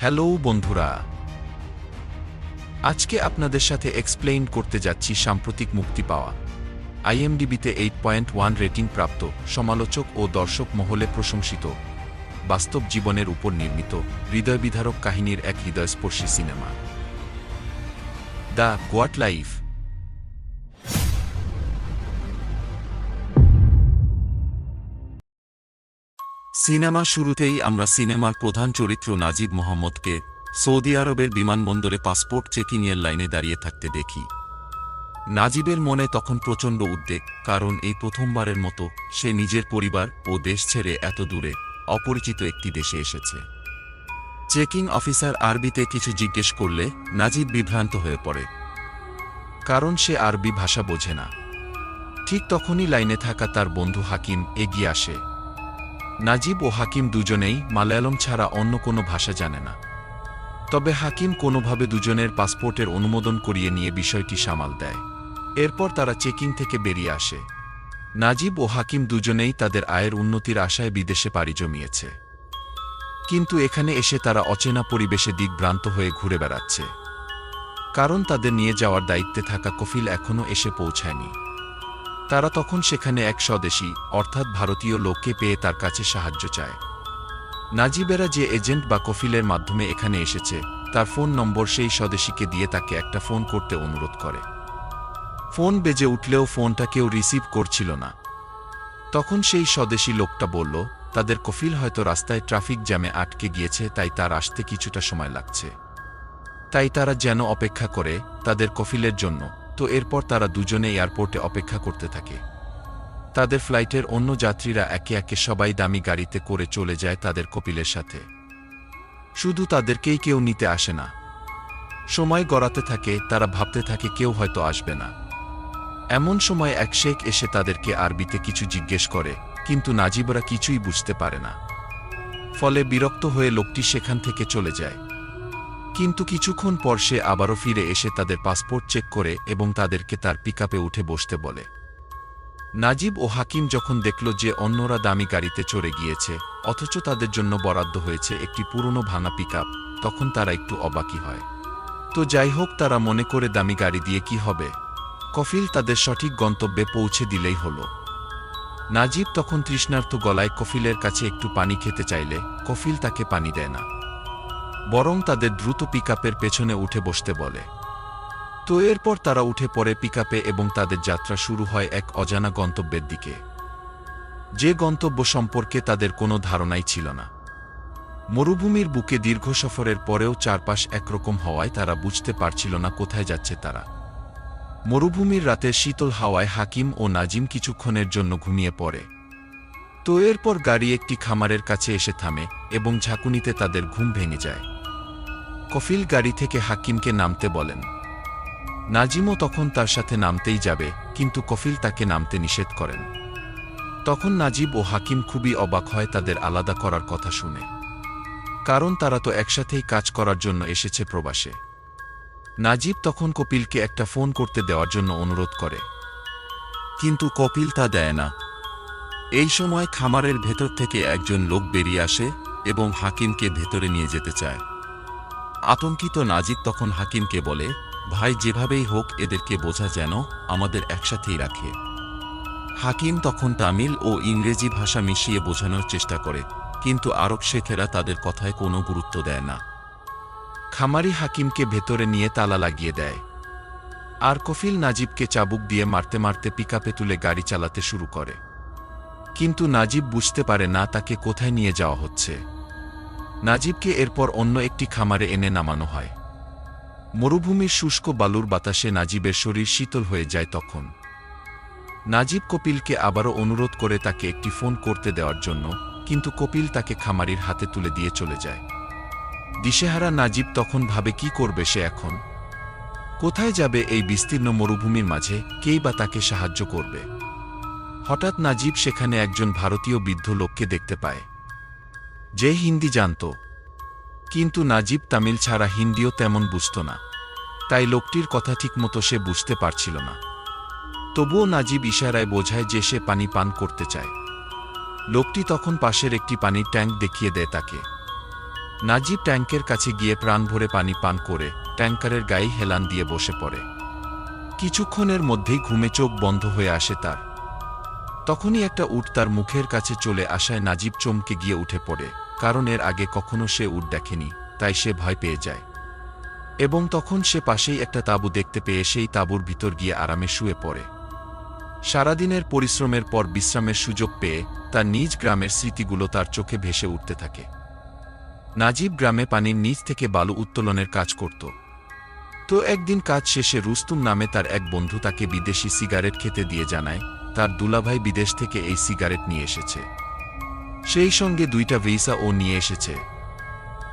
Hello বন্ধুরা। আজকে আপনাদের সাথে এক্সপ্লেইন করতে যাচ্ছি সাম্প্রতিক মুক্তি পাওয়া। আইএমডিবিতে এইট পয়েন্ট ওয়ান রেটিং প্রাপ্ত, সমালোচক ও দর্শক মহলে প্রশংসিত। বাস্তব জীবনের উপর নির্মিত হৃদয়বিধারক কাহিনীর এক হৃদয়স্পর্শী cinema. The goat life cinema শুরুতেই আমরা সিনেমার প্রধান চরিত্র নাজিব মোহাম্মদকে সৌদি আরবের বিমানবন্দরে পাসপোর্ট চেকিংয়ের লাইনে দাঁড়িয়ে থাকতে দেখি। নাজিবের মনে তখন প্রচণ্ড উদ্বেগ, কারণ এই প্রথমবারের মতো সে নিজের পরিবার ও দেশ ছেড়ে এত দূরে অপরিচিত একটি দেশে এসেছে। চেকিং অফিসার আরবিতে কিছু জিজ্ঞেস করলে নাজিব বিভ্রান্ত হয়ে পড়ে। কারণ সে আরবি ভাষা বোঝে না। ঠিক তখনই লাইনে থাকা তার বন্ধু হাকিম এগিয়ে আসে। নাজিব ও হাকিম দুজনেই মালায়ালম ছাড়া অন্য কোনো ভাষা জানে না। তবে হাকিম কোনোভাবে দুজনের পাসপোর্টের অনুমোদন করিয়ে নিয়ে বিষয়টি সামাল দেয়। এরপর তারা চেকিং থেকে বেরিয়ে আসে। নাজিব ও হাকিম দুজনেই তাদের আয়ের উন্নতির আশায় বিদেশে পাড়ি জমিয়েছে। কিন্তু এখানে এসে তারা অচেনা পরিবেশে দিকভ্রান্ত হয়ে ঘুরে বেড়াচ্ছে। কারণ তাদের নিয়ে যাওয়ার দায়িত্বে থাকা কফিল এখনও এসে পৌঁছায়নি। তারা তখন সেখানে এক স্বদেশী, অর্থাৎ ভারতীয় লোককে পেয়ে তার কাছে সাহায্য চায়। নাজিবেরা যে এজেন্ট বা কফিলের মাধ্যমে এখানে এসেছে, তার ফোন নম্বর সেই স্বদেশীকে দিয়ে তাকে একটা ফোন করতে অনুরোধ করে। ফোন বেজে উঠলেও ফোনটা কেউ রিসিভ করছিল না। তখন সেই স্বদেশী লোকটা বলল, তাদের কফিল হয়তো রাস্তায় ট্রাফিক জ্যামে আটকে গিয়েছে, তাই তার আসতে কিছুটা সময় লাগছে। তাই তারা যেন অপেক্ষা করে তাদের কফিলের জন্য। তো এরপর তারা দুজনে এয়ারপোর্টে অপেক্ষা করতে থাকে। তাদের ফ্লাইটের অন্য যাত্রীরা একে একে সবাই দামি গাড়িতে করে চলে যায় তাদের কপিলের সাথে। শুধু তাদেরকেই কেউ নিতে আসে না। সময় গড়াতে থাকে, তারা ভাবতে থাকে কেউ হয়তো আসবে না। এমন সময় এক শেখ এসে তাদেরকে আরবিতে কিছু জিজ্ঞেস করে, কিন্তু নাজিবরা কিছুই বুঝতে পারে না। ফলে বিরক্ত হয়ে লোকটি সেখান থেকে চলে যায়। কিন্তু কিছুক্ষণ পর সে আবারও ফিরে এসে তাদের পাসপোর্ট চেক করে এবং তাদেরকে তার পিকআপে উঠে বসতে বলে। নাজিব ও হাকিম যখন দেখল যে অন্যরা দামি গাড়িতে চড়ে গিয়েছে, অথচ তাদের জন্য বরাদ্দ হয়েছে একটি পুরনো ভাঙা পিকআপ, তখন তারা একটু অবাকি হয়। তো যাই হোক, তারা মনে করে দামি গাড়ি দিয়ে কি হবে? কফিল তাদের সঠিক গন্তব্যে পৌঁছে দিলেই হল। নাজিব তখন তৃষ্ণার্থ গলায় কফিলের কাছে একটু পানি খেতে চাইলে, কফিল তাকে পানি দেয় না। বরং তাদের দ্রুত পিকআপের পেছনে উঠে বসতে বলে। তো এরপর তারা উঠে পড়ে পিকআপে এবং তাদের যাত্রা শুরু হয় এক অজানা গন্তব্যের দিকে। যে গন্তব্য সম্পর্কে তাদের কোনো ধারণাই ছিল না। মরুভূমির বুকে দীর্ঘ সফরের পরেও চারপাশ একরকম হওয়ায় তারা বুঝতে পারছিল না কোথায় যাচ্ছে তারা। মরুভূমির রাতে শীতল হাওয়ায় হাকিম ও নাজিম কিছুক্ষণের জন্য ঘুমিয়ে পড়ে। তো এরপর গাড়ি একটি খামারের কাছে এসে থামে এবং ঝাঁকুনিতে তাদের ঘুম ভেঙে যায়। কফিল গাড়ি থেকে হাকিমকে নামতে বলেন। নাজিমও তখন তার সাথে নামতেই যাবে, কিন্তু কফিল তাকে নামতে নিষেধ করেন। তখন নাজিব ও হাকিম খুবই অবাক হয় তাদের আলাদা করার কথা শুনে। কারণ তারা তো একসাথেই কাজ করার জন্য এসেছে প্রবাসে। নাজিব তখন কপিলকে একটা ফোন করতে দেওয়ার জন্য অনুরোধ করে। কিন্তু কপিল তা দেয় না। এই সময় খামারের ভেতর থেকে একজন লোক বেরিয়ে আসে এবং হাকিমকে ভেতরে নিয়ে যেতে চায়। আতঙ্কিত নাজিব তখন হাকিমকে বলে, ভাই, যেভাবেই হোক এদেরকে বোঝা যেন আমাদের একসাথেই রাখে। হাকিম তখন তামিল ও ইংরেজি ভাষা মিশিয়ে বোঝানোর চেষ্টা করে, কিন্তু আরব শেখেরা তাদের কথায় কোনো গুরুত্ব দেয় না। খামারি হাকিমকে ভেতরে নিয়ে তালা লাগিয়ে দেয়। আর কফিল নাজিবকে চাবুক দিয়ে মারতে মারতে পিকআপে তুলে গাড়ি চালাতে শুরু করে। কিন্তু নাজিব বুঝতে পারে না তাকে কোথায় নিয়ে যাওয়া হচ্ছে। নাজিবকে এরপর অন্য একটি খামারে এনে নামানো হয়। মরুভূমির শুষ্ক বালুর বাতাসে নাজিবের শরীর শীতল হয়ে যায় তখন। নাজিব কপিলকে আবারও অনুরোধ করে তাকে একটি ফোন করতে দেওয়ার জন্য, কিন্তু কপিল তাকে খামারির হাতে তুলে দিয়ে চলে যায়। দিশেহারা নাজিব তখন ভাবে কি করবে সে এখন? কোথায় যাবে এই বিস্তীর্ণ মরুভূমির মাঝে, কেই বা তাকে সাহায্য করবে? হঠাৎ নাজিব সেখানে একজন ভারতীয় বৃদ্ধ লোককে দেখতে পায়। যে হিন্দি জানত। কিন্তু নাজিব তামিল ছাড়া হিন্দিও তেমন বুঝত না। তাই লোকটির কথা ঠিকমতো সে বুঝতে পারছিল না। তবুও নাজিব ইশারায় বোঝায় যে সে পানি পান করতে চায়। লোকটি তখন পাশের একটি পানির ট্যাঙ্ক দেখিয়ে দেয় তাকে। নাজিব ট্যাঙ্কের কাছে গিয়ে প্রাণ ভরে পানি পান করে ট্যাঙ্কারের গায়ে হেলান দিয়ে বসে পড়ে। কিছুক্ষণের মধ্যেই ঘুমে চোখ বন্ধ হয়ে আসে তার। তখনই একটা উট তার মুখের কাছে চলে আসায় নাজিব চমকে গিয়ে উঠে পড়ে, কারণ এর আগে কখনো সে উট দেখেনি, তাই সে ভয় পেয়ে যায়। এবং তখন সে পাশেই একটা তাঁবু দেখতে পেয়ে সেই তাঁবুর ভিতর গিয়ে আরামে শুয়ে পড়ে। সারাদিনের পরিশ্রমের পর বিশ্রামের সুযোগ পেয়ে তার নিজ গ্রামের স্মৃতিগুলো তার চোখে ভেসে উঠতে থাকে। নাজিব গ্রামে পানির নিচ থেকে বালু উত্তোলনের কাজ করত। তো একদিন কাজ শেষে রুস্তুম নামে তার এক বন্ধু তাকে বিদেশি সিগারেট খেতে দিয়ে জানায় তার দুলাভাই বিদেশ থেকে এই সিগারেট নিয়ে এসেছে। সেই সঙ্গে দুইটা ভিসা ও নিয়ে এসেছে।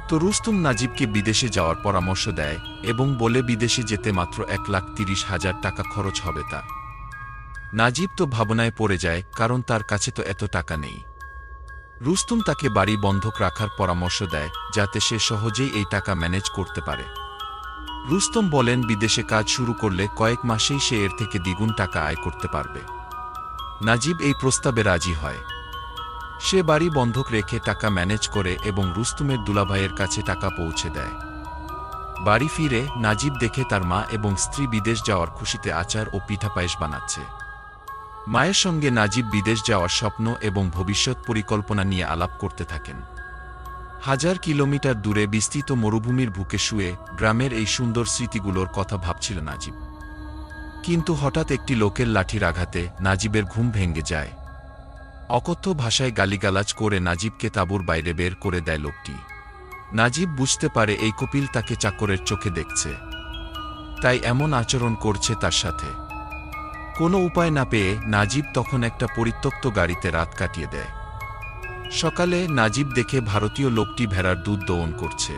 তো রুস্তুম নাজিবকে বিদেশে যাওয়ার পরামর্শ দেয় এবং বলে বিদেশে যেতে মাত্র এক লাখ তিরিশ হাজার টাকা খরচ হবে তার নাজিব তো ভাবনায় পড়ে যায়, কারণ তার কাছে তো এত টাকা নেই। রুস্তুম তাকে বাড়ি বন্ধক রাখার পরামর্শ দেয়, যাতে সে সহজেই এই টাকা ম্যানেজ করতে পারে। রুস্তম বলেন, বিদেশে কাজ শুরু করলে কয়েক মাসেই সে এর থেকে দ্বিগুণ টাকা আয় করতে পারবে। নাজিব এই প্রস্তাবে রাজি হয়। সে বাড়ি বন্ধক রেখে টাকা ম্যানেজ করে এবং রুস্তুমের দুলাভাইয়ের কাছে টাকা পৌঁছে দেয়। বাড়ি ফিরে নাজিব দেখে তার মা এবং স্ত্রী বিদেশ যাওয়ার খুশিতে আচার ও পিঠা পায়েস বানাচ্ছে। মায়ের সঙ্গে নাজিব বিদেশ যাওয়ার স্বপ্ন এবং ভবিষ্যৎ পরিকল্পনা নিয়ে আলাপ করতে থাকেন। হাজার কিলোমিটার দূরে বিস্তৃত মরুভূমির বুকে শুয়ে গ্রামের এই সুন্দর স্মৃতিগুলোর কথা ভাবছিল নাজিব। কিন্তু হঠাৎ একটি লোকের লাঠির আঘাতে নাজিবের ঘুম ভেঙে যায়। অকথ্য ভাষায় গালিগালাজ করে নাজিবকে তাঁবুর বাইরে বের করে দেয় লোকটি। নাজিব বুঝতে পারে এই কপিল তাকে চাকরের চোখে দেখছে। তাই এমন আচরণ করছে তার সাথে। কোনো উপায় না পেয়ে নাজিব তখন একটা পরিত্যক্ত গাড়িতে রাত কাটিয়ে দেয়। সকালে নাজিব দেখে ভারতীয় লোকটি ভেড়ার দুধ দোহন করছে।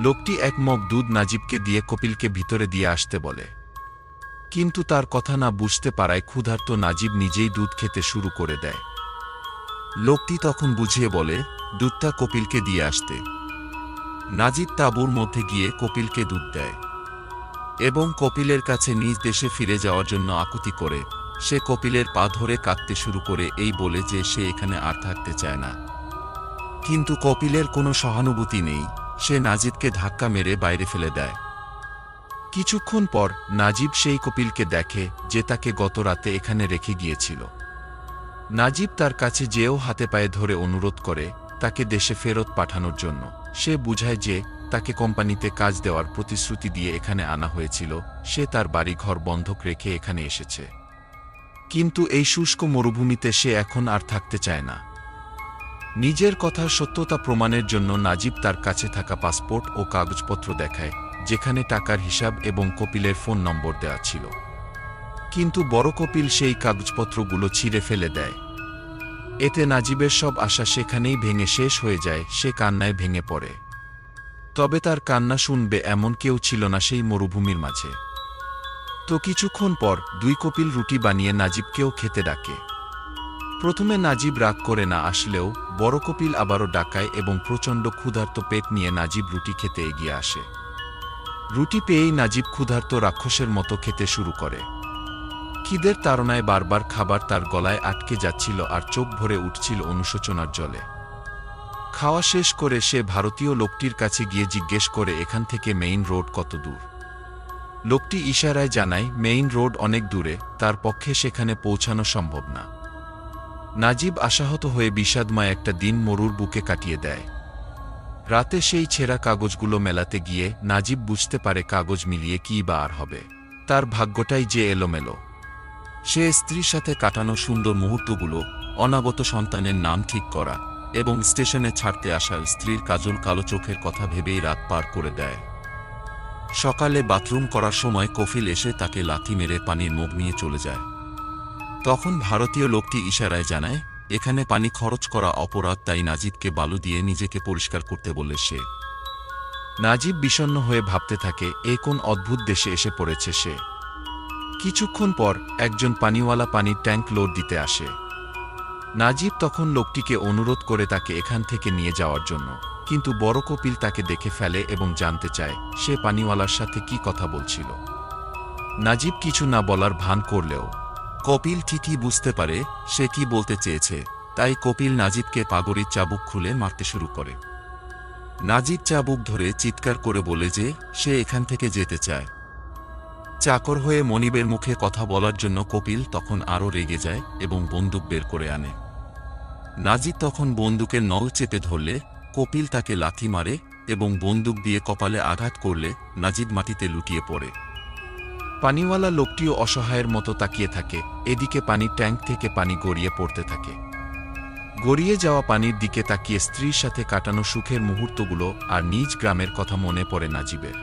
লোকটি এক মগ দুধ নাজিবকে দিয়ে কপিলকে ভিতরে দিয়ে আসতে বলে। কিন্তু তার কথা না বুঝতে পারায় ক্ষুধার্ত নাজিব নিজেই দুধ খেতে শুরু করে দেয়। লোকটি তখন বুঝিয়ে বলে, দুধটা কপিলকে দিয়ে আসতে। নাজিব তাঁবুর মধ্যে গিয়ে কপিলকে দুধ দেয় এবং কপিলের কাছে নিজ দেশে ফিরে যাওয়ার জন্য আকুতি করে। সে কপিলের পা ধরে কাঁদতে শুরু করে, এই বলে যে সে এখানে আর থাকতে চায় না। কিন্তু কপিলের কোনো সহানুভূতি নেই। সে নাজিবকে ধাক্কা মেরে বাইরে ফেলে দেয়। কিছুক্ষণ পর নাজিব সেই কপিলকে দেখে যে তাকে গত রাতে এখানে রেখে গিয়েছিল। নাজিব তার কাছে যেও হাতে পায়ে ধরে অনুরোধ করে তাকে দেশে ফেরত পাঠানোর জন্য। সে বুঝায় যে তাকে কোম্পানিতে কাজ দেওয়ার প্রতিশ্রুতি দিয়ে এখানে আনা হয়েছিল, সে তার বাড়িঘর বন্ধক রেখে এখানে এসেছে। কিন্তু এই শুষ্ক মরুভূমিতে সে এখন আর থাকতে চায় না। নিজের কথার সত্যতা প্রমাণের জন্য নাজিব তার কাছে থাকা পাসপোর্ট ও কাগজপত্র দেখায়। যেখানে টাকার হিসাব এবং কপিলের ফোন নম্বর দেওয়া ছিল। কিন্তু বড় কপিল সেই কাগজপত্রগুলো ছিঁড়ে ফেলে দেয়। এতে নাজিবের সব আশা সেখানেই ভেঙে শেষ হয়ে যায়, সে কান্নায় ভেঙে পড়ে। তবে তার কান্না শুনবে এমন কেউ ছিল না সেই মরুভূমির মাঝে। তো কিছুক্ষণ পর দুই কপিল রুটি বানিয়ে নাজিবকেও খেতে ডাকে। প্রথমে নাজিব রাগ করে না আসলেও বড় কপিল আবারও ডাকায় এবং প্রচণ্ড ক্ষুধার্ত পেট নিয়ে নাজিব রুটি খেতে এগিয়ে আসে। রুটি পেয়েই নাজিব ক্ষুধার্ত রাক্ষসের মতো খেতে শুরু করে। খিদের তাড়নায় বারবার খাবার তার গলায় আটকে যাচ্ছিল আর চোখ ভরে উঠছিল অনুশোচনার জলে। খাওয়া শেষ করে সে ভারতীয় লোকটির কাছে গিয়ে জিজ্ঞেস করে, এখান থেকে মেইন রোড কত দূর? লোকটি ইশারায় জানায়, মেইন রোড অনেক দূরে, তার পক্ষে সেখানে পৌঁছানো সম্ভব না। নাজিব আশাহত হয়ে বিষাদময় একটা দিন মরুর বুকে কাটিয়ে দেয়। রাতে সেই ছেঁড়া কাগজগুলো মেলাতে গিয়ে নাজিব বুঝতে পারে কাগজ মিলিয়ে কী বা আর হবে। তার ভাগ্যটাই যে এলোমেলো। সে স্ত্রীর সাথে কাটানো সুন্দর মুহূর্তগুলো, অনাগত সন্তানের নাম ঠিক করা এবং স্টেশনে ছাড়তে আসা স্ত্রীর কাজল কালো চোখের কথা ভেবেই রাত পার করে দেয়। সকালে বাথরুম করার সময় কফিল এসে তাকে লাথি মেরে পানির মুখ নিয়ে চলে যায়। তখন ভারতীয় লোকটি ইশারায় জানায় এখানে পানি খরচ করা অপরাধ, তাই নাজিবকে বালু দিয়ে নিজেকে পরিষ্কার করতে বলে সে। নাজিব বিষণ্ণ হয়ে ভাবতে থাকে, এ কোন অদ্ভুত দেশে এসে পড়েছে সে। কিছুক্ষণ পর একজন পানিওয়ালা পানির ট্যাঙ্ক লোড দিতে আসে। নাজিব তখন লোকটিকে অনুরোধ করে তাকে এখান থেকে নিয়ে যাওয়ার জন্য, কিন্তু বড় কপিল তাকে দেখে ফেলে এবং জানতে চায়, সে পানিওয়ালার সাথে কি কথা বলছিল। নাজিব কিছু না বলার ভান করলেও কপিল ঠিকই বুঝতে পারে, সে কি বলতে চেয়েছে, তাই কপিল নাজিবকে পাগড়ির চাবুক খুলে মারতে শুরু করে। নাজিব চাবুক ধরে চিৎকার করে বলে যে, সে এখান থেকে যেতে চায়। চাকর হয়ে মনিবের মুখে কথা বলার জন্য কপিল তখন আরও রেগে যায় এবং বন্দুক বের করে আনে। নাজিব তখন বন্দুকের নল চেপে ধরলে, কপিল তাকে লাথি মারে এবং বন্দুক দিয়ে কপালে আঘাত করলে নাজিব মাটিতে লুটিয়ে পড়ে। পানিওয়ালা লোকটিও অসহায়ের মতো তাকিয়ে থাকে, এদিকে পানির ট্যাঙ্ক থেকে পানি গড়িয়ে পড়তে থাকে। গড়িয়ে যাওয়া পানির দিকে তাকিয়ে স্ত্রীর সাথে কাটানো সুখের মুহূর্তগুলো আর নিজ গ্রামের কথা মনে পড়ে নাজিবের।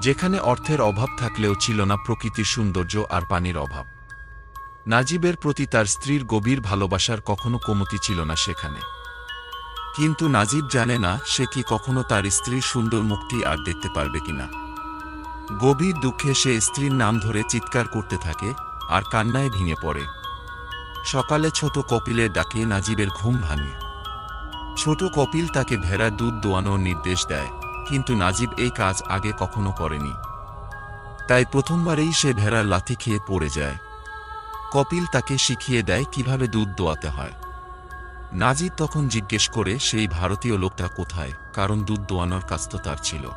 যেখানে অর্থের অভাব থাকলেও ছিল না প্রকৃতির সৌন্দর্য আর পানির অভাব। নাজিবের প্রতি তার স্ত্রীর গভীর ভালোবাসার কখনো কমতি ছিল না সেখানে। কিন্তু নাজিব জানে না সে কি কখনো তার স্ত্রীর সুন্দর মুখটি আর দেখতে পারবে কিনা। গভীর দুঃখে সে স্ত্রীর নাম ধরে চিৎকার করতে থাকে আর কান্নায় ভেঙে পড়ে। সকালে ছোট কপিলের ডাকে নাজিবের ঘুম ভাঙে। ছোট কপিল তাকে ভেড়ার দুধ দোয়ানোর নির্দেশ দেয়, কিন্তু নাজিব এই কাজ আগে কখনো করেনি। তাই প্রথমবারেই সে ভেড়ার লাথি খেয়ে পড়ে যায়। কপিল তাকে শিখিয়ে দেয় কীভাবে দুধ দোয়াতে হয়। নাজিব তখন জিজ্ঞেস করে, সেই ভারতীয় লোকটা কোথায়? কারণ দুধ দোয়ানোর কাজ তো তার ছিল।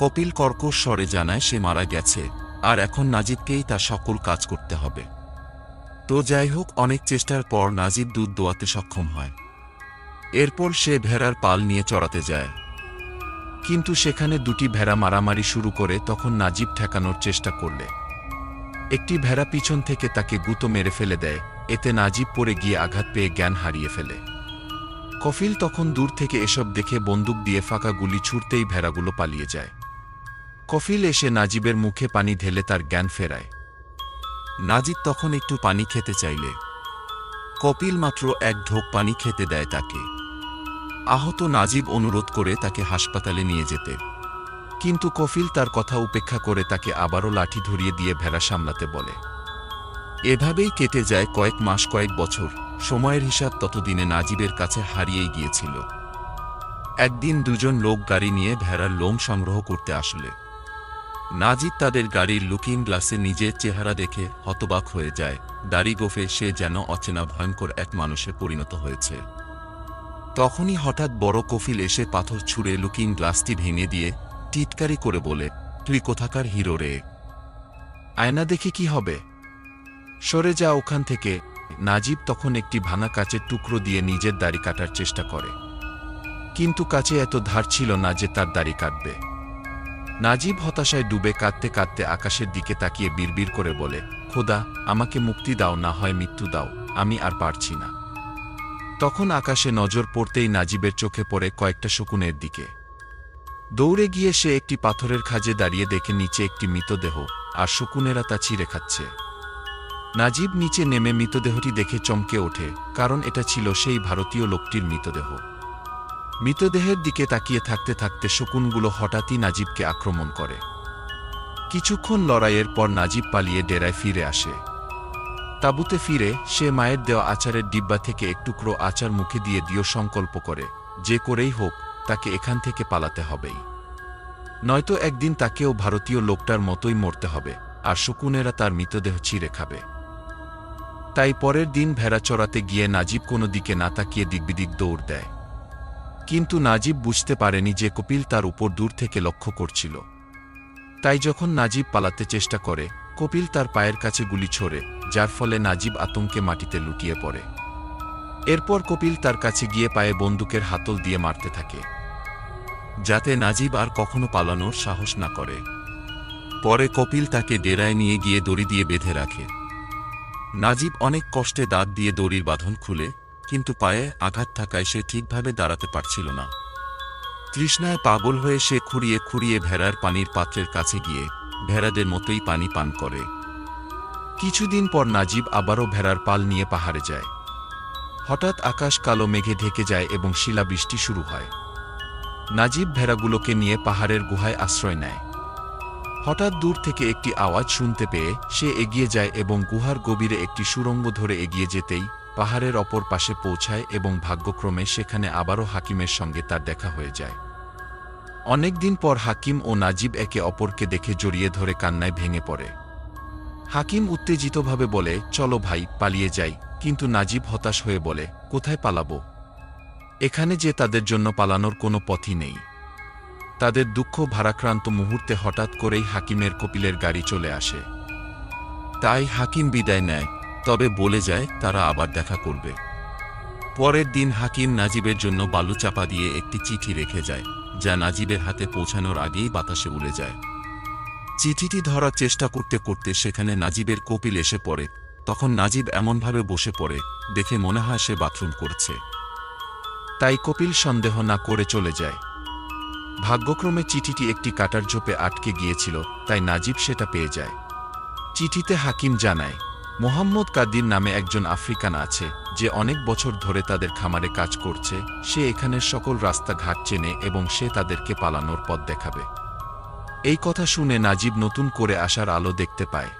কপিল কর্কশ স্বরে জানায় সে মারা গেছে, আর এখন নাজিবকেই তার সকল কাজ করতে হবে। তো যাই হোক, অনেক চেষ্টার পর নাজিব দুধ দোয়াতে সক্ষম হয়। এরপর সে ভেড়ার পাল নিয়ে চড়াতে যায়। কিন্তু সেখানে দুটি ভেড়া মারামারি শুরু করে তখন নাজিব ঠেকানোর চেষ্টা করলে। একটি ভেড়া পিছন থেকে তাকে গুঁতো মেরে ফেলে দেয়, এতে নাজিব পড়ে গিয়ে আঘাত পেয়ে জ্ঞান হারিয়ে ফেলে। কফিল তখন দূর থেকে এসব দেখে বন্দুক দিয়ে ফাঁকা গুলি ছুটতেই ভেড়াগুলো পালিয়ে যায়। কফিল এসে নাজিবের মুখে পানি ঢেলে তার জ্ঞান ফেরায়। নাজিব তখন একটু পানি খেতে চাইলে। কপিল মাত্র এক ঢোক পানি খেতে দেয় তাকে। আহত নাজিব অনুরোধ করে তাকে হাসপাতালে নিয়ে যেতে। কিন্তু কফিল তার কথা উপেক্ষা করে তাকে আবারও লাঠি ধরিয়ে দিয়ে ভেড়া সামলাতে বলে। এভাবেই কেটে যায় কয়েক মাস কয়েক বছর, সময়ের হিসাব ততদিনে নাজিবের কাছে হারিয়েই গিয়েছিল। একদিন দুজন লোক গাড়ি নিয়ে ভেড়ার লোম সংগ্রহ করতে আসলে। নাজিব তাদের গাড়ির লুকিং গ্লাসে নিজের চেহারা দেখে হতবাক হয়ে যায়। দাড়ি গোফে সে যেন অচেনা ভয়ঙ্কর এক মানুষে পরিণত হয়েছে। তখনই হঠাৎ বড় কফিল এসে পাথর ছুঁড়ে লুকিং গ্লাসটি ভেঙে দিয়ে টিটকারি করে বলে, তুই কোথাকার হিরো রে? আয়না দেখে কি হবে? সরে যা ওখান থেকে। নাজিব তখন একটি ভাঙা কাচের টুকরো দিয়ে নিজের দাড়ি কাটার চেষ্টা করে। কিন্তু কাছে এত ধার ছিল না যে তার দাড়ি কাটবে। নাজিব হতাশায় ডুবে কাঁদতে কাঁদতে আকাশের দিকে তাকিয়ে বিড়বিড় করে বলে, খোদা, আমাকে মুক্তি দাও, না হয় মৃত্যু দাও, আমি আর পারছি না। তখন আকাশে নজর পড়তেই নাজিবের চোখে পড়ে কয়েকটা শকুনের দিকে। দৌড়ে গিয়ে সে একটি পাথরের খাজে দাঁড়িয়ে দেখে নিচে একটি মৃতদেহ, আর শকুনেরা তা ছিঁড়ে খাচ্ছে। নাজিব নিচে নেমে মৃতদেহটি দেখে চমকে ওঠে, কারণ এটা ছিল সেই ভারতীয় লোকটির মৃতদেহ। মৃতদেহের দিকে তাকিয়ে থাকতে থাকতে শকুনগুলো হঠাৎই নাজিবকে আক্রমণ করে। কিছুক্ষণ লড়াইয়ের পর নাজিব পালিয়ে ডেরায় ফিরে আসে। তাঁবুতে ফিরে সে মায়ের দেওয়া আচারের ডিব্বা থেকে একটুকরো আচার মুখে দিয়ে দিও সংকল্প করে, যে করেই হোক, তাকে এখান থেকে পালাতে হবেই। নয়তো একদিন তাকেও ভারতীয় লোকটার মতোই মরতে হবে, আর শকুনেরা তার মৃতদেহ ছিঁড়ে খাবে। তাই পরের দিন ভেড়া চড়াতে গিয়ে নাজিব কোনো দিকে না তাকিয়ে দিকবিদিক দৌড় দেয়। কিন্তু নাজিব বুঝতে পারেনি যে কপিল তার উপর দূর থেকে লক্ষ্য করছিল। তাই যখন নাজিব পালাতে চেষ্টা করে, কপিল তার পায়ের কাছে গুলি ছোড়ে, যার ফলে নাজিব আতঙ্কে মাটিতে লুটিয়ে পড়ে। এরপর কপিল তার কাছে গিয়ে পায়ে বন্দুকের হাতল দিয়ে মারতে থাকে। যাতে নাজিব আর কখনো পালানোর সাহস না করে। পরে কপিল তাকে ডেরায় নিয়ে গিয়ে দড়ি দিয়ে বেঁধে রাখে। নাজিব অনেক কষ্টে দাঁত দিয়ে দড়ির বাঁধন খুলে কিন্তু পায়ে আঘাত থাকায় সে ঠিকভাবে দাঁড়াতে পারছিল না। তৃষ্ণায় পাগল হয়ে সে খুঁড়িয়ে খুঁড়িয়ে ভেড়ার পানির পাত্রের কাছে গিয়ে ভেড়াদের মতোই পানি পান করে। কিছুদিন পর নাজিব আবারও ভেড়ার পাল নিয়ে পাহাড়ে যায়। হঠাৎ আকাশ কালো মেঘে ঢেকে যায় এবং শিলাবৃষ্টি শুরু হয়। নাজিব ভেড়াগুলোকে নিয়ে পাহাড়ের গুহায় আশ্রয় নেয়। হঠাৎ দূর থেকে একটি আওয়াজ শুনতে পেয়ে সে এগিয়ে যায় এবং গুহার গভীরে একটি সুড়ঙ্গ ধরে এগিয়ে যেতেই পাহাড়ের অপর পাশে পৌঁছায় এবং ভাগ্যক্রমে সেখানে আবারও হাকিমের সঙ্গে তার দেখা হয়ে যায়। অনেকদিন পর হাকিম ও নাজিব একে অপরকে দেখে জড়িয়ে ধরে কান্নায় ভেঙে পড়ে। হাকিম উত্তেজিতভাবে বলে, চলো ভাই, পালিয়ে যাই। কিন্তু নাজিব হতাশ হয়ে বলে, কোথায় পালাবো? এখানে যে তাদের জন্য পালানোর কোনো পথই নেই। তাদের দুঃখ ভারাক্রান্ত মুহূর্তে হঠাৎ করেই হাকিমের কপিলের গাড়ি চলে আসে। তাই হাকিম বিদায় নেয়। তবে বলে যায়, তারা আবার দেখা করবে। পরের দিন হাকিম নাজিবের জন্য বালু চাপা দিয়ে একটি চিঠি রেখে যায়, যা নাজিবের হাতে পৌঁছানোর আগেই বাতাসে উড়ে যায়। চিঠিটি ধরার চেষ্টা করতে করতে সেখানে নাজিবের কপিল এসে পড়ে। তখন নাজিব এমনভাবে বসে পড়ে, দেখে মনে হয় সে বাথরুম করছে। তাই কপিল সন্দেহ না করে চলে যায়। ভাগ্যক্রমে চিঠিটি একটি কাটার ঝোপে আটকে গিয়েছিল, তাই নাজিব সেটা পেয়ে যায়। চিঠিতে হাকিম জানায় মোহাম্মদ কাদির নামে একজন আফ্রিকান আছে, যে অনেক বছর ধরে তাদের খামারে কাজ করছে, সে এখানের সকল রাস্তাঘাট চেনে এবং সে তাদেরকে পালানোর পথ দেখাবে। এই কথা শুনে নাজিব নতুন করে আসার আলো দেখতে পায়।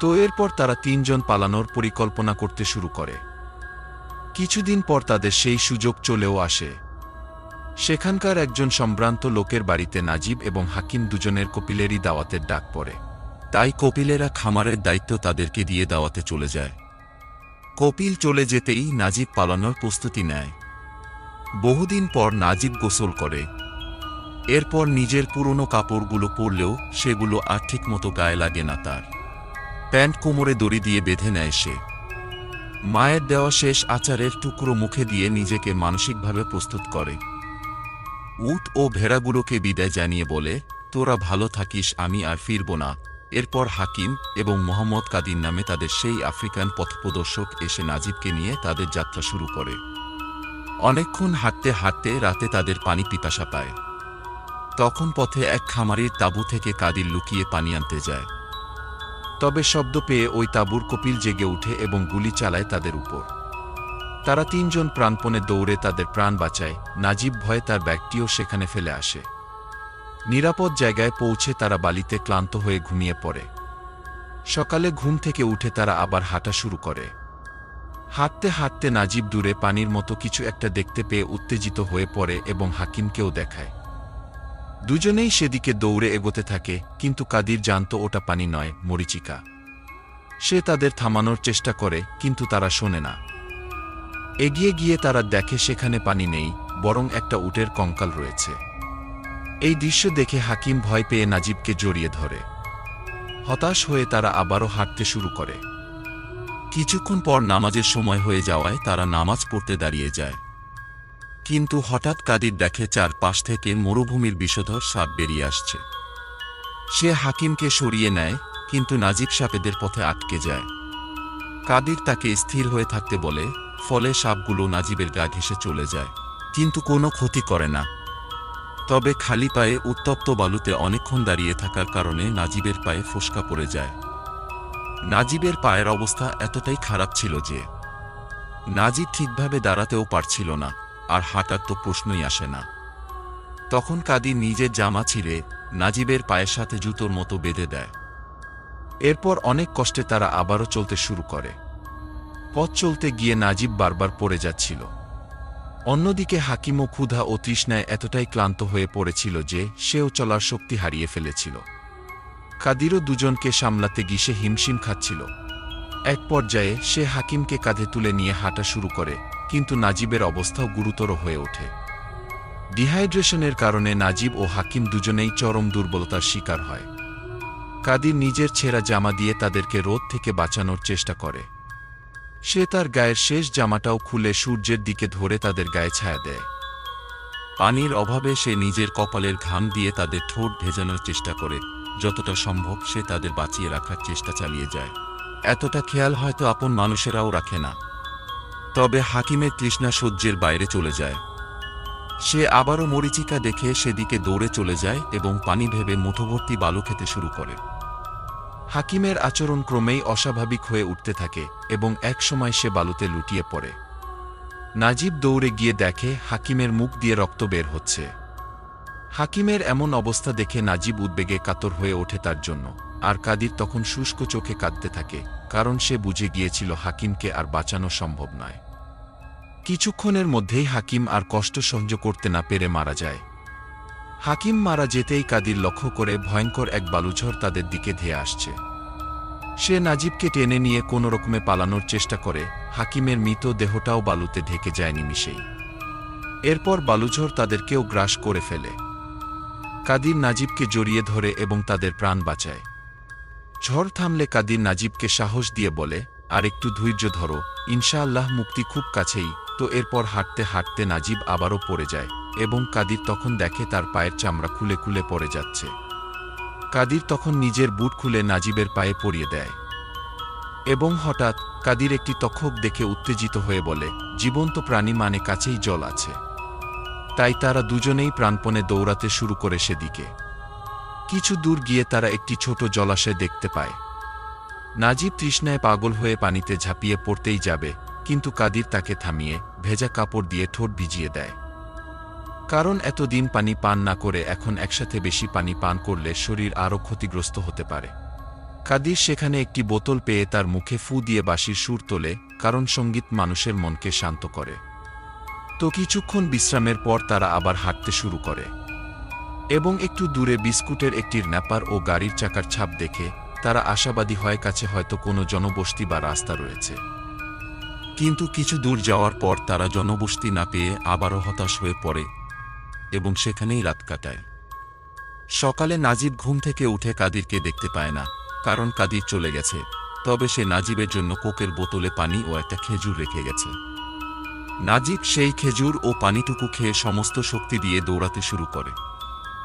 তো এরপর তারা তিনজন পালানোর পরিকল্পনা করতে শুরু করে। কিছুদিন পর তাদের সেই সুযোগ চলেও আসে। সেখানকার একজন সম্ভ্রান্ত লোকের বাড়িতে নাজিব এবং হাকিম দুজনের কপিলেরই দাওয়াতের ডাক পড়ে। তাই কপিলেরা খামারের দায়িত্ব তাদেরকে দিয়ে দাওয়াতে চলে যায়। কপিল চলে যেতেই নাজিব পালানোর প্রস্তুতি নেয়। বহুদিন পর নাজিব গোসল করে। এরপর নিজের পুরনো কাপড়গুলো পরলেও সেগুলো আর ঠিকমতো গায়ে লাগে না তার। প্যান্ট কোমরে দড়ি দিয়ে বেঁধে নেয় সে। মায়ের দেওয়া শেষ আচারের টুকরো মুখে দিয়ে নিজেকে মানসিকভাবে প্রস্তুত করে। উট ও ভেড়াগুলোকে বিদায় জানিয়ে বলে, তোরা ভালো থাকিস, আমি আর ফিরব না। এরপর হাকিম এবং মোহাম্মদ কাদির নামে তাদের সেই আফ্রিকান পথপ্রদর্শক এসে নাজিবকে নিয়ে তাদের যাত্রা শুরু করে। অনেকক্ষণ হাঁটতে হাঁটতে রাতে তাদের পানি পিপাসা পায়। তখন পথে এক খামারির তাঁবু থেকে কাদির লুকিয়ে পানি আনতে যায়। তবে শব্দ পেয়ে ওই তাঁবুর কপিল জেগে উঠে এবং গুলি চালায় তাদের উপর। তারা তিনজন প্রাণপণে দৌড়ে তাদের প্রাণ বাঁচায়। নাজিব ভয়ে তার ব্যাগটিও সেখানে ফেলে আসে। নিরাপদ জায়গায় পৌঁছে তারা বালিতে ক্লান্ত হয়ে ঘুমিয়ে পড়ে। সকালে ঘুম থেকে উঠে তারা আবার হাঁটা শুরু করে। হাঁটতে হাঁটতে নাজিব দূরে পানির মতো কিছু একটা দেখতে পেয়ে উত্তেজিত হয়ে পড়ে এবং হাকিমকেও দেখায়। দুজনেই সেদিকে দৌড়ে এগোতে থাকে, কিন্তু কাদির জানত ওটা পানি নয়, মরিচিকা। সে তাদের থামানোর চেষ্টা করে, কিন্তু তারা শোনে না। এগিয়ে গিয়ে তারা দেখে সেখানে পানি নেই, বরং একটা উটের কঙ্কাল রয়েছে। এই দৃশ্য দেখে হাকিম ভয় পেয়ে নাজিবকে জড়িয়ে ধরে। হতাশ হয়ে তারা আবারও হাঁটতে শুরু করে। কিছুক্ষণ পর নামাজের সময় হয়ে যাওয়ায় তারা নামাজ পড়তে দাঁড়িয়ে যায়। কিন্তু হঠাৎ কাদির দেখে চারপাশ থেকে মরুভূমির বিষধর সাপ বেরিয়ে আসছে। সে হাকিমকে সরিয়ে নেয়, কিন্তু নাজিব সাপেদের পথে আটকে যায়। কাদির তাকে স্থির হয়ে থাকতে বলে, ফলে সাপগুলো নাজিবের গা ঘেসে চলে যায়। কিন্তু কোনো ক্ষতি করে না। তবে খালি পায়ে উত্তপ্ত বালুতে অনেকক্ষণ দাঁড়িয়ে থাকার কারণে নাজিবের পায়ে ফোসকা পড়ে যায়। নাজিবের পায়ের অবস্থা এতটাই খারাপ ছিল যে নাজিব ঠিকভাবে দাঁড়াতেও পারছিল না, আর হাঁটার তো প্রশ্নই আসে না। তখন কাদি নিজের জামা ছিঁড়ে নাজিবের পায়ের সাথে জুতোর মতো বেঁধে দেয়। এরপর অনেক কষ্টে তারা আবারও চলতে শুরু করে। পথ চলতে গিয়ে নাজিব বারবার পড়ে যাচ্ছিল। অন্যদিকে হাকিম ও ক্ষুধা ও তৃষ্ণায় এতটাই ক্লান্ত হয়ে পড়েছিল যে সেও চলার শক্তি হারিয়ে ফেলেছিল। কাদিরও দুজনকে সামলাতে গিয়ে সে হিমশিম খাচ্ছিল। এক পর্যায়ে সে হাকিমকে কাঁধে তুলে নিয়ে হাঁটা শুরু করে, কিন্তু নাজিবের অবস্থাও গুরুতর হয়ে ওঠে। ডিহাইড্রেশনের কারণে নাজিব ও হাকিম দুজনেই চরম দুর্বলতার শিকার হয়। কাদির নিজের ছেঁড়া জামা দিয়ে তাদেরকে রোদ থেকে বাঁচানোর চেষ্টা করে। সে তার গায়ের শেষ জামাটাও খুলে সূর্যের দিকে ধরে তাদের গায়ে ছায়া দেয়। পানির অভাবে সে নিজের কপালের ঘাম দিয়ে তাদের ঠোঁট ভেজানোর চেষ্টা করে, যতটা সম্ভব সে তাদের বাঁচিয়ে রাখার চেষ্টা চালিয়ে যায়। এতটা খেয়াল হয়তো আপন মানুষেরাও রাখে না। তবে হাকিমের তৃষ্ণা সহ্যের বাইরে চলে যায়। সে আবারও মরিচিকা দেখে সেদিকে দৌড়ে চলে যায় এবং পানি ভেবে মুঠোভর্তি বালু খেতে শুরু করে। হাকিমের আচরণ ক্রমেই অস্বাভাবিক হয়ে উঠতে থাকে এবং এক সময় সে বালুতে লুটিয়ে পড়ে। নাজিব দৌড়ে গিয়ে দেখে হাকিমের মুখ দিয়ে রক্ত বের হচ্ছে। হাকিমের এমন অবস্থা দেখে নাজিব উদ্বেগে কাতর হয়ে ওঠে তার জন্য। আর কাদির তখন শুষ্ক চোখে কাঁদতে থাকে, কারণ সে বুঝে গিয়েছিল হাকিমকে আর বাঁচানো সম্ভব নয়। কিছুক্ষণের মধ্যেই হাকিম আর কষ্ট সহ্য করতে না পেরে মারা যায়। হাকিম মারা যেতেই কাদির লক্ষ্য করে ভয়ঙ্কর এক বালুঝড় তাদের দিকে ধেয়ে আসছে। সে নাজিবকে টেনে নিয়ে কোনো রকমে পালানোর চেষ্টা করে, হাকিমের মৃত দেহটাও বালুতে ঢেকে যায় নিমিষেই। এরপর বালুঝড় তাদেরকেও গ্রাস করে ফেলে। কাদির নাজিবকে জড়িয়ে ধরে এবং তাদের প্রাণ বাঁচায়। ঝড় থামলে কাদির নাজিবকে সাহস দিয়ে বলে আর একটু ধৈর্য ধরো, ইনশাআল্লাহ মুক্তি খুব কাছেই। তো এরপর হাঁটতে হাঁটতে নাজিব আবারও পড়ে যায়। এবং কাদির তখন দেখে তার পায়ের চামড়া খুলে খুলে পড়ে যাচ্ছে। কাদির তখন নিজের বুট খুলে নাজিবের পায়ে পরিয়ে দেয়। এবং হঠাৎ কাদির একটি তক্ষক দেখে উত্তেজিত হয়ে বলে, জীবন্ত প্রাণী মানে কাছেই জল আছে। তাই তারা দুজনেই প্রাণপণে দৌড়াতে শুরু করে সেদিকে। কিছু দূর গিয়ে তারা একটি ছোট জলাশয় দেখতে পায়। নাজিব তৃষ্ণায় পাগল হয়ে পানিতে ঝাঁপিয়ে পড়তেই যাবে, কিন্তু কাদির তাকে থামিয়ে ভেজা কাপড় দিয়ে ঠোঁট ভিজিয়ে দেয়। কারণ এতদিন পানি পান না করে এখন একসাথে বেশি পানি পান করলে শরীর আরও ক্ষতিগ্রস্ত হতে পারে। কাদির সেখানে একটি বোতল পেয়ে তার মুখে ফু দিয়ে বাঁশির সুর তোলে, কারণ সংগীত মানুষের মনকে শান্ত করে। তো কিছুক্ষণ বিশ্রামের পর তারা আবার হাঁটতে শুরু করে। এবং একটু দূরে বিস্কুটের একটি ন্যাপার ও গাড়ির চাকার ছাপ দেখে তারা আশাবাদী হয় কাছে হয়তো কোনো জনবসতি বা রাস্তা রয়েছে। কিন্তু কিছু দূর যাওয়ার পর তারা জনবসতি না পেয়ে আবারও হতাশ হয়ে পড়ে এবং সেখানেই রাত কাটায়। সকালে নাজিব ঘুম থেকে উঠে কাদিরকে দেখতে পায় না, কারণ কাদির চলে গেছে। তবে সে নাজিবের জন্য কোকের বোতলে পানি ও একটা খেজুর রেখে গেছে। নাজিব সেই খেজুর ও পানিটুকু খেয়ে সমস্ত শক্তি দিয়ে দৌড়াতে শুরু করে।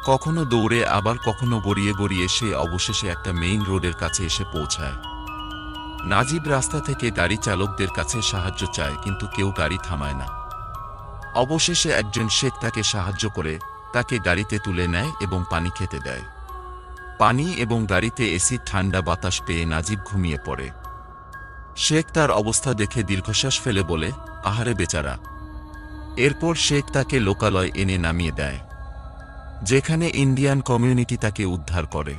কখনো দৌড়ে, আবার কখনো গড়িয়ে গড়িয়ে সে অবশেষে একটা মেইন রোডের কাছে এসে পৌঁছায়। নাজিব রাস্তা থেকে গাড়ি চালকদের কাছে সাহায্য চায়, কিন্তু কেউ গাড়ি থামায় না। অবশেষে একজন শেখ তাকে সাহায্য করে, তাকে গাড়িতে তুলে নেয় এবং পানি খেতে দেয়। পানি এবং গাড়িতে এসিড, ঠান্ডা বাতাস পেয়ে নাজিব ঘুমিয়ে পড়ে। শেখ তার অবস্থা দেখে দীর্ঘশ্বাস ফেলে বলে, আহারে বেচারা। এরপর শেখ তাকে লোকালয় এনে নামিয়ে দেয়, যেখানে ইন্ডিয়ান কমিউনিটি তাকে উদ্ধার করে।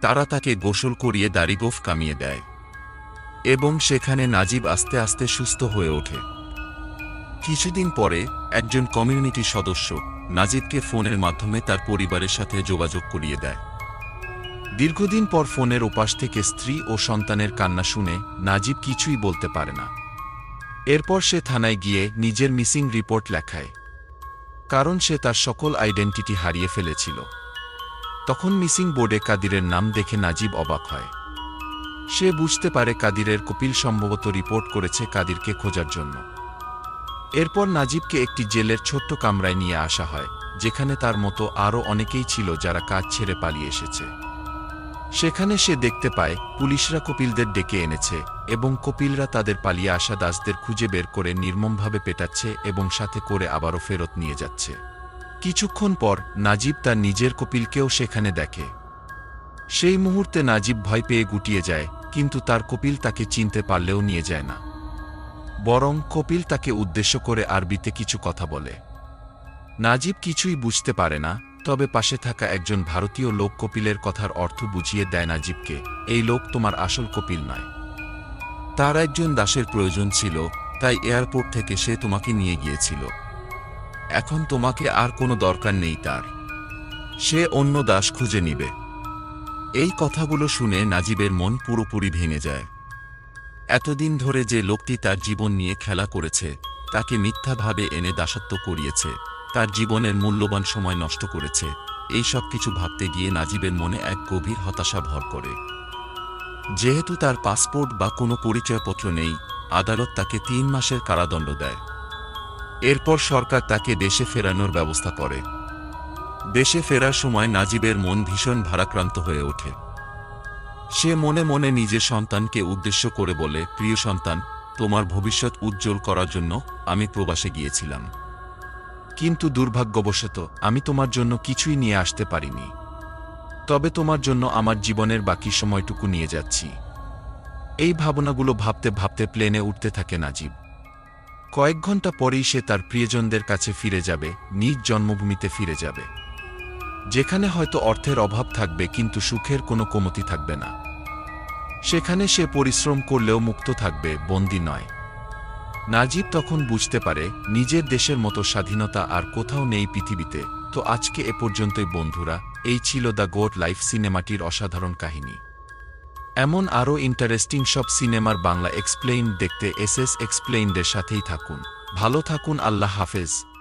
তারা তাকে গোসল করিয়ে দাড়িগোফ কামিয়ে দেয় এবং সেখানে নাজিব আস্তে আস্তে সুস্থ হয়ে ওঠে। কিছুদিন পরে একজন কমিউনিটি সদস্য নাজিবকে ফোনের মাধ্যমে তার পরিবারের সাথে যোগাযোগ করিয়ে দেয়। দীর্ঘদিন পর ফোনের ওপাশ থেকে স্ত্রী ও সন্তানের কান্না শুনে নাজিব কিছুই বলতে পারে না। এরপর সে থানায় গিয়ে নিজের মিসিং রিপোর্ট লেখায়, কারণ সে তার সকল আইডেন্টিটি হারিয়ে ফেলেছিল। তখন মিসিং বোর্ডে কাদিরের নাম দেখে নাজিব অবাক হয়। সে বুঝতে পারে কাদিরের কপিল সম্ভবত রিপোর্ট করেছে কাদিরকে খোঁজার জন্য। এরপর নাজিবকে একটি জেলের ছোট্ট কামরায় নিয়ে আসা হয়, যেখানে তার মতো আরও অনেকেই ছিল যারা কাজ ছেড়ে পালিয়ে এসেছে। সেখানে সে দেখতে পায়, পুলিশরা কপিলদের ডেকে এনেছে এবং কপিলরা তাদের পালিয়ে আসা দাসদের খুঁজে বের করে নির্মমভাবে পেটাচ্ছে এবং সাথে করে আবারও ফেরত নিয়ে যাচ্ছে। কিছুক্ষণ পর নাজিব তার নিজের কপিলকেও সেখানে দেখে। সেই মুহূর্তে নাজিব ভয় পেয়ে গুটিয়ে যায়, কিন্তু তার কপিল তাকে চিনতে পারলেও নিয়ে যায় না। বরং কপিল তাকে উদ্দেশ্য করে আরবিতে কিছু কথা বলে। নাজিব কিছুই বুঝতে পারে না, তবে পাশে থাকা একজন ভারতীয় লোক কপিলের কথার অর্থ বুঝিয়ে দেয় নাজিবকে, এই লোক তোমার আসল কপিল নয়। তার একজন দাসের প্রয়োজন ছিল, তাই এয়ারপোর্ট থেকে সে তোমাকে নিয়ে গিয়েছিল। এখন তোমাকে আর কোনো দরকার নেই তার। সে অন্য দাস খুঁজে নিবে। এই কথাগুলো শুনে নাজিবের মন পুরোপুরি ভেঙে যায়। এতদিন ধরে যে লোকটি তার জীবন নিয়ে খেলা করেছে, তাকে মিথ্যাভাবে এনে দাসত্ব করিয়েছে, তার জীবনের মূল্যবান সময় নষ্ট করেছে, এই সব কিছু ভাবতে গিয়ে নাজিবের মনে এক গভীর হতাশা ভর করে। যেহেতু তার পাসপোর্ট বা কোনো পরিচয়পত্র নেই, আদালত তাকে তিন মাসের কারাদণ্ড দেয়। এরপর সরকার তাকে দেশে ফেরানোর ব্যবস্থা করে। দেশে ফেরার সময় নাজিবের মন ভীষণ ভারাক্রান্ত হয়ে ওঠে। সে মনে মনে নিজের সন্তানকে উদ্দেশ্য করে বলে, প্রিয় সন্তান, তোমার ভবিষ্যৎ উজ্জ্বল করার জন্য আমি প্রবাসে গিয়েছিলাম। কিন্তু দুর্ভাগ্যবশত আমি তোমার জন্য কিছুই নিয়ে আসতে পারিনি। তবে তোমার জন্য আমার জীবনের বাকি সময়টুকু নিয়ে যাচ্ছি। এই ভাবনাগুলো ভাবতে ভাবতে প্লেনে উঠতে থাকে নাজিব। কয়েক ঘণ্টা পরেই সে তার প্রিয়জনদের কাছে ফিরে যাবে, নিজ জন্মভূমিতে ফিরে যাবে। যেখানে হয়তো অর্থের অভাব থাকবে কিন্তু সুখের কোনো কমতি থাকবে না। সেখানে সে পরিশ্রম করলেও মুক্ত থাকবে, বন্দি নয়। নাজিব তখন বুঝতে পারে, নিজের দেশের মতো স্বাধীনতা আর কোথাও নেই পৃথিবীতে। তো আজকে এ পর্যন্তই বন্ধুরা, এই ছিল দ্য গোড লাইফ সিনেমাটির অসাধারণ কাহিনী। এমন আরও ইন্টারেস্টিং সব সিনেমার বাংলা এক্সপ্লেইন দেখতে এস এস এক্সপ্লেইনদের সাথেই থাকুন। ভালো থাকুন, আল্লাহ হাফেজ।